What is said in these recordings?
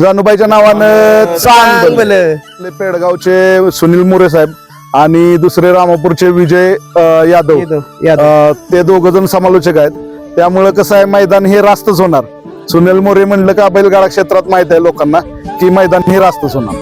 जानूबाईच्या नावानं चांगलं. चांगलं. आपले पेडगावचे सुनील मोरे साहेब आणि दुसरे रामापूरचे विजय अं, यादव. येतो, यादव. अं, ते दोघ जण समालोचक आहेत. त्यामुळं कसं आहे मैदान हे रास्तच होणार. सुनील मोरे म्हणलं का बैलगाडा क्षेत्रात माहीत आहे लोकांना की मैदान हे रास्तच होणार.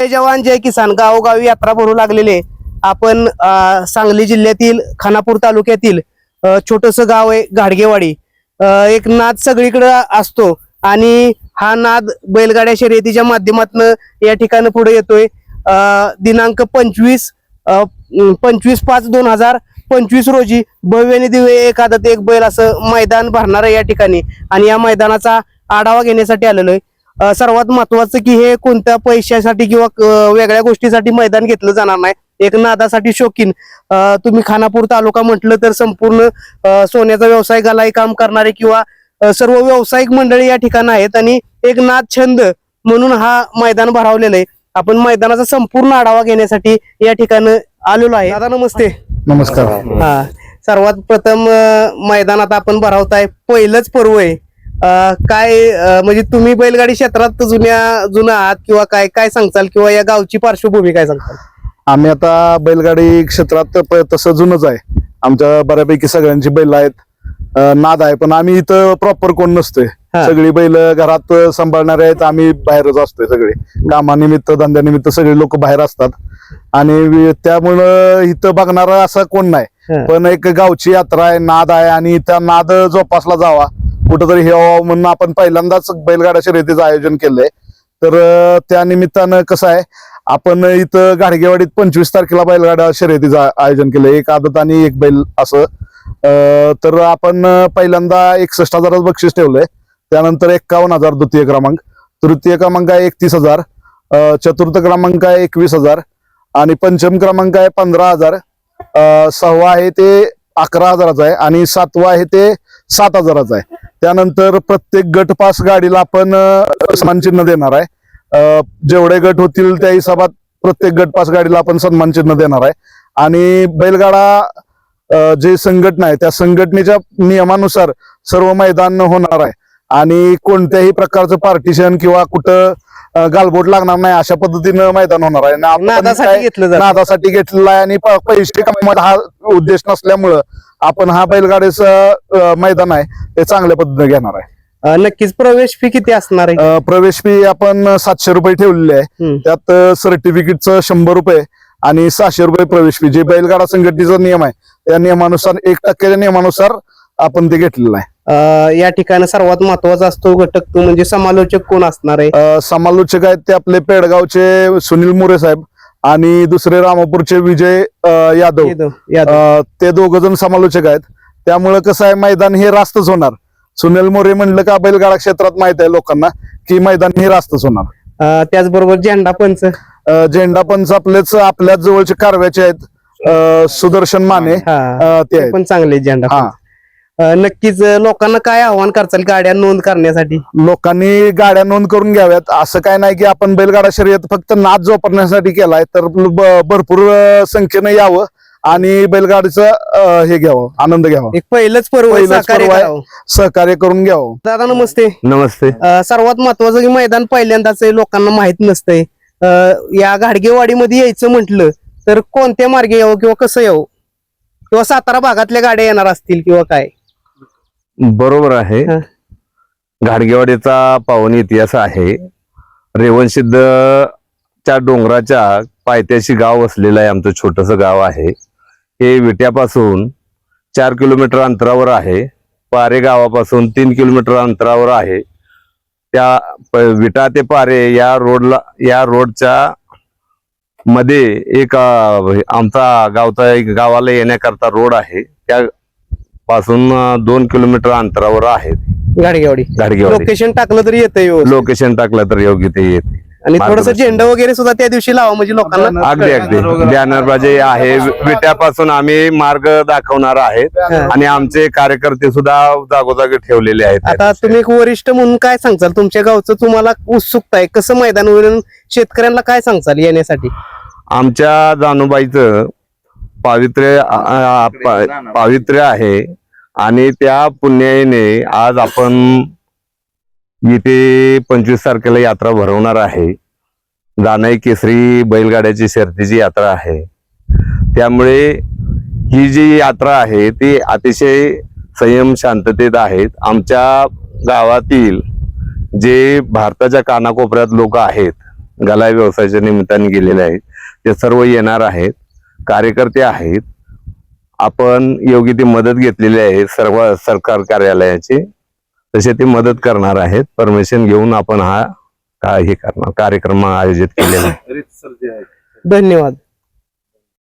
जय जवान जय किसान. गावोगावी यात्रा भरू लागलेले आपण सांगली जिल्ह्यातील खानापूर तालुक्यातील छोटस गाव आहे घाडगेवाडी. एक नाद सगळीकडं असतो आणि हा नाद बैलगाड्या शर्यतीच्या माध्यमातून या ठिकाणी पुढे येतोय. दिनांक पंचवीस पंचवीस पाच दोन हजार पंचवीस रोजी भव्य आणि दिव्य एखादं एक बैल असं मैदान भरणार आहे या ठिकाणी. आणि या मैदानाचा आढावा घेण्यासाठी आलेलो आहे. सर्वात महत्वाचं की हे कोणत्या पैशासाठी किंवा वेगळ्या गोष्टीसाठी मैदान घेतलं जाणार नाही. एक नादासाठी शौकीन. तुम्ही खानापूर तालुका म्हटलं तर संपूर्ण सोन्याचा व्यवसाय गलाई काम करणारे किंवा सर्व व्यावसायिक मंडळी या ठिकाणी आहेत आणि एक नाद छंद म्हणून हा मैदान भरावलेलं आहे. आपण मैदानाचा संपूर्ण आढावा घेण्यासाठी या ठिकाणी आलेलो आहे. दादा नमस्ते. नमस्कार. हा सर्वात प्रथम मैदानात आपण भरावताय. पहिलंच पर्व आहे. काय म्हणजे तुम्ही बैलगाडी क्षेत्रात जुन्या जुना आहात किंवा काय काय सांगताल किंवा या गावची पार्श्वभूमी काय सांगताल? आम्ही आता बैलगाडी क्षेत्रात तसं जुनच आहे. आमच्या बऱ्यापैकी सगळ्यांची बैल आहेत. नाद आहे पण आम्ही इथं प्रॉपर कोण नसतोय. सगळी बैल घरात सांभाळणारे आहेत आम्ही बाहेरच असतोय सगळे. कामानिमित्त धंद्यानिमित्त सगळे लोक बाहेर असतात. आणि त्यामुळं इथं बघणारा असा कोण नाही. पण एक गावची यात्रा आहे नाद आहे आणि त्या नाद जोपासला जावा. कुठंतरी हे व्हावं म्हणून आपण पहिल्यांदाच बैलगाड्या शर्यतीचं आयोजन केलंय. तर त्या निमित्तानं कसं आहे आपण इथं गाडगेवाडीत पंचवीस तारखेला बैलगाडा शर्यतीचं आयोजन केलंय. एक आदत आणि एक बैल असं. तर आपण पहिल्यांदा एकसष्ट हजाराचं बक्षीस ठेवलंय. त्यानंतर एक्कावन्न हजार द्वितीय क्रमांक. तृतीय क्रमांक आहे एकतीस हजार. चतुर्थ क्रमांक आहे एकवीस हजार. आणि पंचम क्रमांक आहे पंधरा हजार. सहावा आहे ते अकरा हजाराचा आहे. आणि सातवा आहे ते सात हजाराचा आहे. त्यानंतर प्रत्येक गट पास गाडीला आपण अं, सन्मान चिन्ह देणार आहे. जेवढे गट होतील त्या हिशोबात प्रत्येक गट पास गाडीला आपण सन्मान चिन्ह देणार आहे. आणि बैलगाडा जे संघटना आहे त्या संघटनेच्या नियमानुसार सर्व मैदान होणार आहे. आणि कोणत्याही प्रकारचं पार्टिशन किंवा कुठं गालबोट लागणार नाही अशा पद्धतीनं मैदान होणार आहे. नादासाठी घेतलेला आहे आणि पैसे कमवायचा हा उद्देश नसल्यामुळं आपण हा बैलगाडीचं मैदान आहे ते चांगल्या पद्धतीने घेणार आहे. नक्कीच प्रवेश फी किती असणार आहे? प्रवेश फी आपण सातशे रुपये ठेवलेली आहे. त्यात सर्टिफिकेटचं शंभर रुपये आणि सहाशे रुपये प्रवेश फी जे बैलगाडा संघटनेचा नियम आहे त्या नियमानुसार एक टक्क्याच्या नियमानुसार आपण ते घेतलेलं आहे. या ठिकाणी सर्वात महत्त्वाचा असतो घटक तो म्हणजे समालोचक कोण असणार आहे? समालोचक आहेत ते आपले पेडगावचे सुनील मोरे साहेब. आणि दुसरे रामापूरचे विजय अं, यादव. अं, ते दोघ जण समालोचक आहेत. त्यामुळे कसं आहे मैदान हे रास्तच होणार. सुनील मोरे म्हणलं का बैलगाडा क्षेत्रात माहीत आहे लोकांना की मैदान हे रास्तच होणार. अ, त्याचबरोबर झेंडा पंच. अं, झेंडा पंच आपलेच आपल्याच जवळचे कारव्याचे आहेत. अं, सुदर्शन माने हा अं, ते ते आहेत. पण चांगले झेंडा हा. पंच. अ, नक्कीच लोकांना काय आव्हान करचाल गाड्या नोंद करण्यासाठी? लोकांनी गाड्या नोंद करून घ्याव्यात. असं काय नाही की आपण बैलगाडा शर्यत फक्त नाच जोपासण्यासाठी केलाय तर भरपूर संख्येनं यावं आणि बैलगाडीचं हे घ्यावं आनंद घ्यावा. एक पहिलंच पर्व सहकार्य करून घ्यावं. दादा नमस्ते. नमस्ते. सर्वात महत्वाचं की मैदान पहिल्यांदाच आहे, लोकांना माहीत नसतंय. या घाडगेवाडीमध्ये यायचं म्हटलं तर कोणत्या मार्गे यावं किंवा कसं यावं? किंवा सातारा भागातल्या गाड्या येणार असतील किंवा काय? बरोबर आहे. घाडगेवाडीचा पावन इतिहास आहे. रेवणसिद्ध च्या डोंगराच्या पायथ्याशी गाव वसलेलं आहे. आमचं छोटस गाव आहे. हे विट्यापासून चार किलोमीटर अंतरावर आहे. पारे गावापासून तीन किलोमीटर अंतरावर आहे. त्या विटा ते पारे या रोडला या रोडच्या मध्ये एक आमचा गावचा एक गावाला येण्याकरता रोड आहे. त्या पासून दोन किलोमीटर अंतरावर आहे. गाडगेवाडी. गाडगेवाडी. लोकेशन टाकलं तरी येतं लोकेशन टाकलं तर योग्य ते येते आणि थोडस. झेंडा वगैरे सुद्धा त्या दिवशी लावा म्हणजे लोकांना. अगदी अगदी. बॅनर बाजे आहे विट्यापासून आम्ही मार्ग दाखवणार आहेत. हा. आणि आमचे कार्यकर्ते सुद्धा जागोजागी ठेवलेले आहेत. आता तुम्ही एक वरिष्ठ म्हणून काय सांगचाल? तुमच्या गावचं तुम्हाला उत्सुकता आहे. कसं मैदानावरून शेतकऱ्यांना काय सांगचाल येण्यासाठी? आमच्या जानुबाईचं पावित्र्य पावित्र्य आहे. आणि त्या पुण्याईने आज आपण येथे पंचवीस तारखेला यात्रा भरवणार आहे. जानाई केसरी बैलगाड्याची शर्तीची यात्रा आहे. त्यामुळे ही जी यात्रा आहे ती अतिशय संयम शांततेत आहेत. आमच्या गावातील जे भारताच्या कानाकोपऱ्यात लोक आहेत गलाय व्यवसायाच्या निमित्ताने गेलेले आहेत ते सर्व येणार आहेत. कार्यकर्ते आहेत. आपण योग्य ती मदत घेतलेली आहे सर्व सरकार कार्यालयाची तसे ते मदत करणार आहेत. परमिशन घेऊन आपण हा का- हे करणार कार्यक्रम आयोजित केलेला आहे. धन्यवाद.